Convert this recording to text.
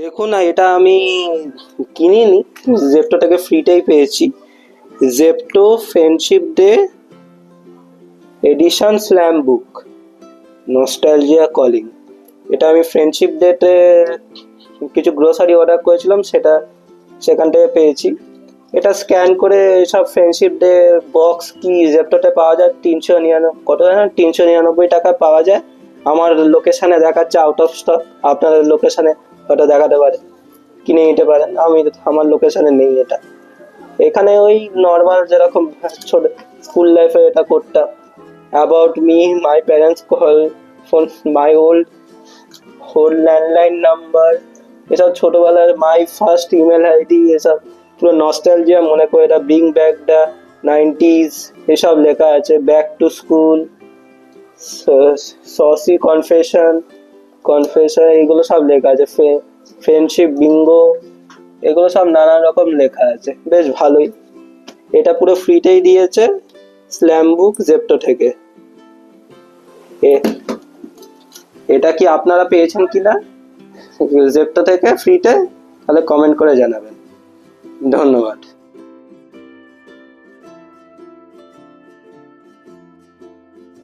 দেখুন না, এটা আমি কিনিনি জেপটো থেকে ফ্রিতেই পেয়েছি। Zepto friendship day edition slam book nostalgia calling এটা আমি ফ্রেন্ডশিপ ডেতে কিছু গ্রোসারি অর্ডার করেছিলাম, সেটা সেখান থেকে পেয়েছি। এটা স্ক্যান করে সব ফ্রেন্ডশিপ ডে বক্স কি জেপটোতে পাওয়া যায়, তিনশো নিরানব্বই কত তিনশো নিরানব্বই টাকায় পাওয়া যায়। আমার লোকেশানে দেখাচ্ছে আউট অফ স্টক আপনাদের লোকেশানে ওটা দেখাতে পারে, কিনে নিতে পারেন, আমি আমার লোকেশানে নেই এটা। এখানে ওই নর্মাল যেরকম ছোট স্কুল লাইফে এটা করতাম about me my parents call phone my old whole landline number এসব ছোটবেলার মাই ফার্স্ট ইমেল আইডি এসব পুরো নস্টালজিয়া মনে করে, এটা বিং দ্য নাইনটিজ এসব লেখা আছে back to school saucy confession confession এগুলো সব লেখা আছে। ফ্রেন্ডশিপ বিঙ্গো এগুলো সব নানা রকম লেখা আছে। বেশ ভালোই। এটা পুরো ফ্রিতেই দিয়েছে স্ল্যাম বুক জেপ্টো থেকে। এটা কি আপনারা পেয়েছেন কিনা? জেপ্টো থেকে ফ্রিতে তাহলে কমেন্ট করে জানাবেন। ধন্যবাদ।